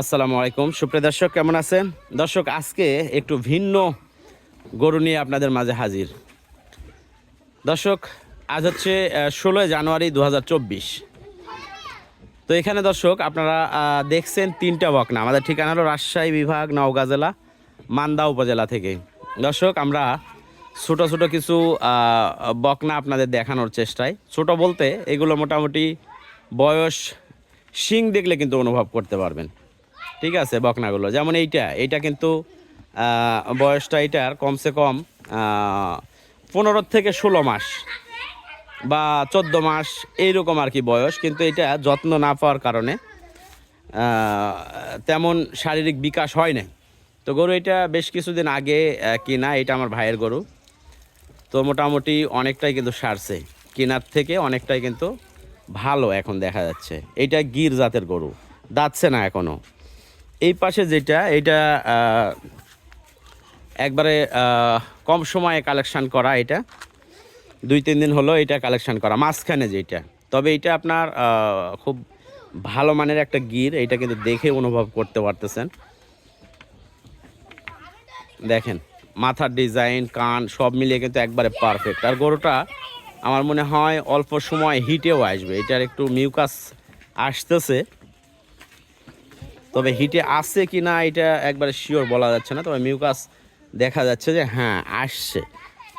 আসসালামু আলাইকুম। সুপ্রিয় দর্শক, কেমন আছেন? দর্শক, আজকে একটু ভিন্ন গরু নিয়ে আপনাদের মাঝে হাজির। দর্শক, আজ হচ্ছে ষোলোই জানুয়ারি দু হাজার চব্বিশ। তো এখানে দর্শক, আপনারা দেখছেন তিনটা বকনা। আমাদের ঠিকানা হলো রাজশাহী বিভাগ, নওগাঁ জেলা, মান্দা উপজেলা থেকে। দর্শক, আমরা ছোট ছোট কিছু বকনা আপনাদের দেখানোর চেষ্টায়। ছোট বলতে এগুলো মোটামুটি বয়স শিং দেখলে কিন্তু অনুভব করতে পারবেন। ঠিক আছে, বকনাগুলো। যেমন এইটা এইটা কিন্তু বয়সটা এটার কমসে কম পনেরো থেকে ষোলো মাস বা চোদ্দ মাস এইরকম আর কি বয়স, কিন্তু এটা যত্ন না পাওয়ার কারণে তেমন শারীরিক বিকাশ হয় না তো গরু এটা বেশ কিছুদিন আগে কিনা এটা আমার ভাইয়ের গরু। তো মোটামুটি অনেকটাই কিন্তু সারছে। কেনার থেকে অনেকটাই কিন্তু ভালো এখন দেখা যাচ্ছে। এইটা গির জাতের গরু, দাঁতছে না এখনও। এই পাশে যেটা, এটা একবারে কম সময়ে কালেকশান করা এটা। দুই, তিন দিন হলো এটা কালেকশান করা। মাঝখানে যেটা। তবে এটা আপনার খুব ভালো মানের একটা গির। এটা কিন্তু দেখে অনুভব করতে পারতেছেন। দেখেন, মাথার ডিজাইন, কান, সব মিলিয়ে কিন্তু একবারে পারফেক্ট আর গরুটা আমার মনে হয় অল্প সময় হিটেও আসবে। এটার একটু মিউকাস আসতেছে। তবে হিটে আসছে কি না এটা একবারে শিওর বলা যাচ্ছে না, তবে মিউকাস দেখা যাচ্ছে যে হ্যাঁ আসছে।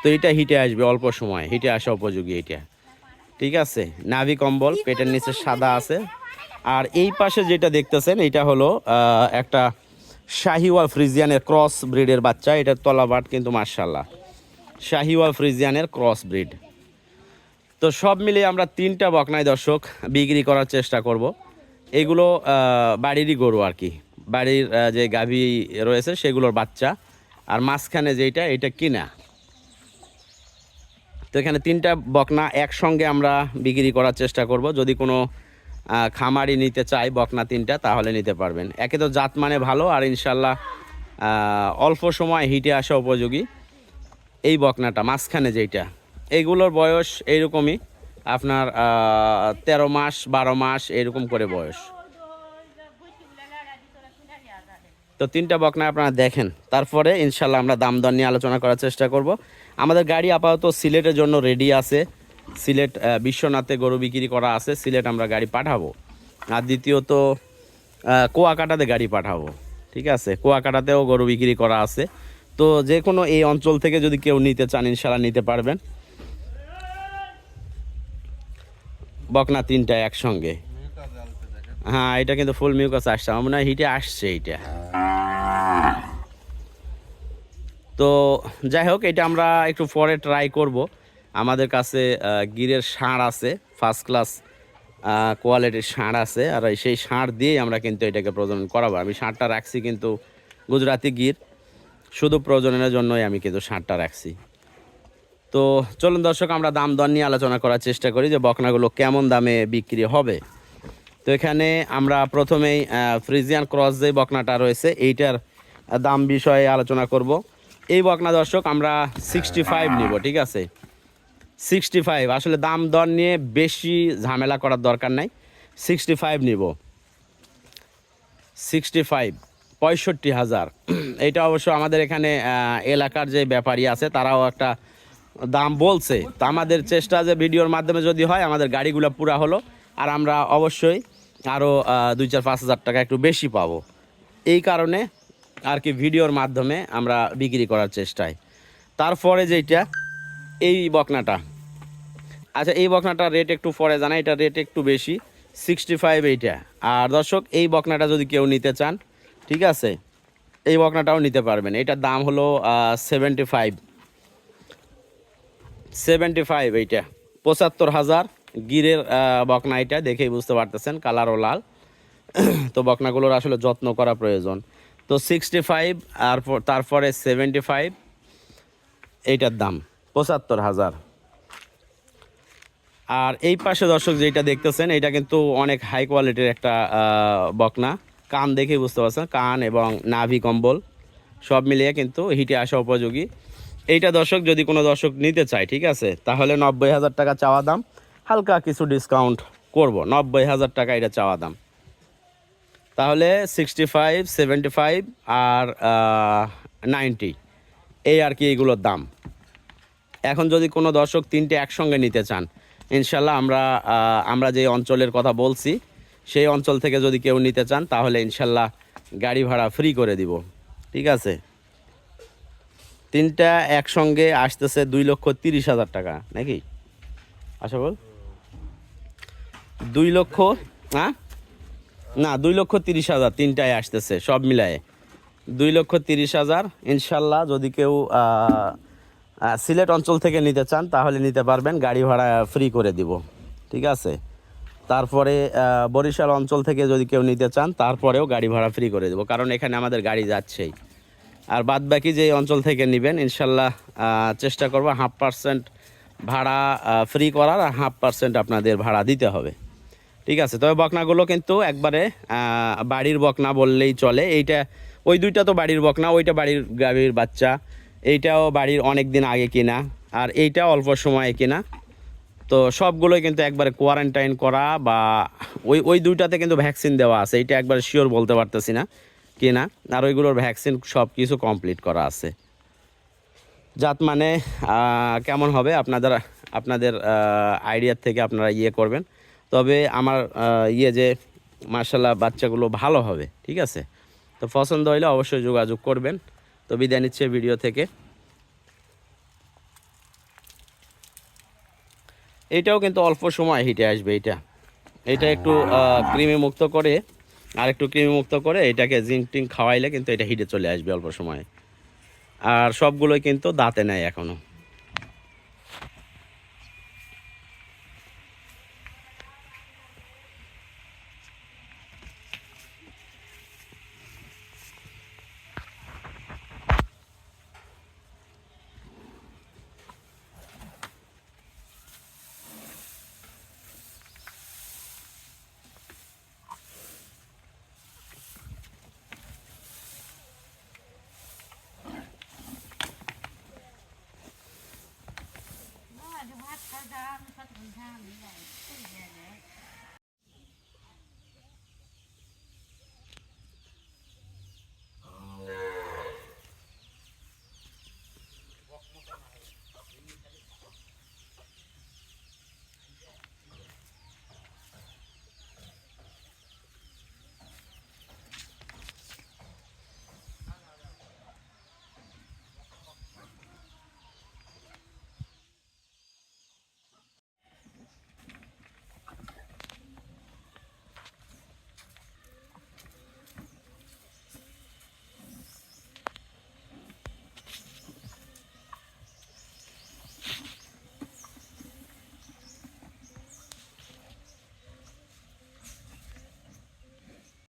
তো এটা হিটে আসবে অল্প সময়, হিটে আসা উপযোগী এটা। ঠিক আছে, নাভি কম্বল, পেটের নিচে সাদা আছে। আর এই পাশে যেটা দেখতেছেন, এটা হলো একটা শাহিওয়াল ফ্রিজিয়ানের ক্রস ব্রিডের বাচ্চা এটার তলাবাট কিন্তু মার্শাল্লাহ শাহিওয়াল ফ্রিজিয়ানের ক্রস ব্রিড। তো সব মিলিয়ে আমরা তিনটা বকনায় দর্শক বিক্রি করার চেষ্টা করব। এগুলো বাড়িরই গরু আর কি। বাড়ির যে গাভী রয়েছে সেগুলোর বাচ্চা। আর মাঝখানে যেটা এটা কিনা। তো এখানে তিনটা বকনা একসঙ্গে আমরা বিক্রি করার চেষ্টা করব। যদি কোনো খামারি নিতে চাই বকনা তিনটা, তাহলে নিতে পারবেন। একে তো জাত মানে ভালো, আর ইনশাল্লাহ অল্প সময় হিটে আসা উপযোগী। এই বকনাটা, মাঝখানে যেইটা। এইগুলোর বয়স এইরকমই। আপনার তেরো মাস, বারো মাস এরকম করে বয়স। তো তিনটা বকনা আপনারা দেখেন। তারপরে ইনশাল্লাহ আমরা দাম দর নিয়ে আলোচনা করার চেষ্টা করব। আমাদের গাড়ি আপাতত সিলেটের জন্য রেডি আছে। সিলেট বিশ্বনাথে গরু বিক্রি করা আছে। সিলেট আমরা গাড়ি পাঠাবো। আর দ্বিতীয়ত কুয়াকাটাতে গাড়ি পাঠাবো। ঠিক আছে? কুয়াকাটাতেও গরু বিক্রি করা আছে। তো যে কোনো এই অঞ্চল থেকে যদি কেউ নিতে চান, ইনশাল্লাহ নিতে পারবেন। বকনা তিনটা একসঙ্গে। হ্যাঁ এটা কিন্তু ফুল মিউকাস আসছে। আমার মনে হয় হিটে আসছে এইটা। তো যাই হোক, এটা আমরা একটু পরে ট্রাই করব। আমাদের কাছে গিরের ষাঁড় আছে ফার্স্ট ক্লাস কোয়ালিটির ষাঁড় আছে। আর সেই ষাঁড় দিয়েই আমরা কিন্তু এটাকে প্রজনন করাবো। আমি ষাঁড়টা রাখছি কিন্তু গুজরাতি গির। শুধু প্রজননের জন্যই আমি কিন্তু ষাঁড়টা রাখছি। তো চলুন দর্শক, আমরা দাম দর নিয়ে আলোচনা করার চেষ্টা করি যে বকনাগুলো কেমন দামে বিক্রি হবে। তো এখানে আমরা প্রথমেই ফ্রিজিয়ান ক্রস যে বকনাটা রয়েছে, এইটার দাম বিষয়ে আলোচনা করব। এই বকনা দর্শক, আমরা সিক্সটি ফাইভ নিব, ঠিক আছে? সিক্সটি ফাইভ আসলে দাম দর নিয়ে বেশি ঝামেলা করার দরকার নাই। সিক্সটি ফাইভ নিব। সিক্সটি ফাইভ পঁয়ষট্টি হাজার। এটা অবশ্য আমাদের এখানে এলাকার যে ব্যাপারী আছে, তারাও একটা দাম বলছে। তো আমাদের চেষ্টা যে ভিডিওর মাধ্যমে যদি হয়, আমাদের গাড়িগুলো পুরা হলো। আর আমরা অবশ্যই আরও দুই চার পাঁচ হাজার টাকা একটু বেশি পাবো। এই কারণে আর কি ভিডিওর মাধ্যমে আমরা বিক্রি করার চেষ্টায়। তারপরে যেটা এই বকনাটা। আচ্ছা এই বকনাটার রেট একটু পরে জানা এটা রেট একটু বেশি সিক্সটি ফাইভ এইটা। আর দর্শক, এই বকনাটা যদি কেউ নিতে চান, ঠিক আছে? এই বকনাটাও নিতে পারবেন। এটার দাম হলো সেভেন্টি ফাইভ সেভেন্টি ফাইভ এইটা। পঁচাত্তর হাজার গিরের বকনা এটা দেখেই বুঝতে পারতেছেন কালারও লাল। তো বকনাগুলোর আসলে যত্ন করা প্রয়োজন। তো সিক্সটি ফাইভ আর তারপরে সেভেন্টি ফাইভ এইটার দাম, পঁচাত্তর হাজার। আর এই পাশে দর্শক যেটা দেখতেছেন এটা কিন্তু অনেক হাই কোয়ালিটির একটা বকনা। কান দেখে বুঝতে পারছেন, কান এবং নাভি কম্বল, সব মিলিয়ে কিন্তু হিটে আসা উপযোগী। এইটা দর্শক যদি কোনো দর্শক নিতে চায়, ঠিক আছে, তাহলে নব্বই হাজার টাকা চাওয়া দাম, হালকা কিছু ডিসকাউন্ট করব। নব্বই হাজার টাকা এটা চাওয়া দাম। তাহলে সিক্সটি ফাইভ সেভেন্টি ফাইভ আর নাইনটি এই আর কি এগুলোর দাম। এখন যদি কোনো দর্শক তিনটে একসঙ্গে নিতে চান, ইনশাল্লাহ আমরা আমরা যে অঞ্চলের কথা বলছি, সেই অঞ্চল থেকে যদি কেউ নিতে চান, তাহলে ইনশাল্লাহ গাড়ি ভাড়া ফ্রি করে দিব। ঠিক আছে? তিনটা একসঙ্গে আসতেছে দুই লক্ষ তিরিশ হাজার টাকা, নাকি? আশা বল। দুই লক্ষ হ্যাঁ? না, দুই লক্ষ তিরিশ হাজার তিনটায় আসতেছে, সব মিলায়ে। দুই লক্ষ তিরিশ হাজার, ইনশাল্লাহ যদি কেউ সিলেট অঞ্চল থেকে নিতে চান, তাহলে নিতে পারবেন, গাড়ি ভাড়া ফ্রি করে দিব, ঠিক আছে? তারপরে বরিশাল অঞ্চল থেকে যদি কেউ নিতে চান, তারপরেও গাড়ি ভাড়া ফ্রি করে দেবো, কারণ এখানে আমাদের গাড়ি যাচ্ছেই। আর বাদ বাকি যে অঞ্চল থেকে নেবেন, ইনশাল্লাহ চেষ্টা করব হাফ পার্সেন্ট ভাড়া ফ্রি করার আর হাফ পার্সেন্ট আপনাদের ভাড়া দিতে হবে। ঠিক আছে? তবে বকনাগুলো কিন্তু একবারে বাড়ির বকনা বললেই চলে। এইটা, ওই দুইটা তো বাড়ির বকনা, ওইটা বাড়ির গাভীর বাচ্চা। এইটাও বাড়ির অনেক দিন আগে কিনা, আর এইটা অল্প সময়ে কিনা। তো সবগুলোই কিন্তু একবারে কোয়ারেন্টাইন করা বা ওই ওই দুইটাতে কিন্তু ভ্যাকসিন দেওয়া আছে। এইটা একবার শিওর বলতে পারতেছি না। কিনা, আর ওইগুলোর ভ্যাকসিন সব কিছু কমপ্লিট করা আছে। জাত মানে কেমন হবে আপনাদের আপনাদের আইডিয়ার থেকে আপনারা ইয়ে করবেন। তবে আমার ইয়ে যে মার্শাল্লাহ বাচ্চাগুলো ভালো হবে, ঠিক আছে? তো পছন্দ হইলে অবশ্যই যোগাযোগ করবেন। তো বিদায় নিচ্ছে ভিডিও থেকে। এইটাও কিন্তু অল্প সময় হিটে আসবে এটা এটা একটু ক্রিমি মুক্ত করে আর একটু ক্রিমি মুক্ত করে এটাকে জিঙ্ক টিঙ্ক খাওয়াইলে কিন্তু এটা হিটে চলে আসবে অল্প সময়ে। আর সবগুলোই কিন্তু দাঁতে নেয় এখনও।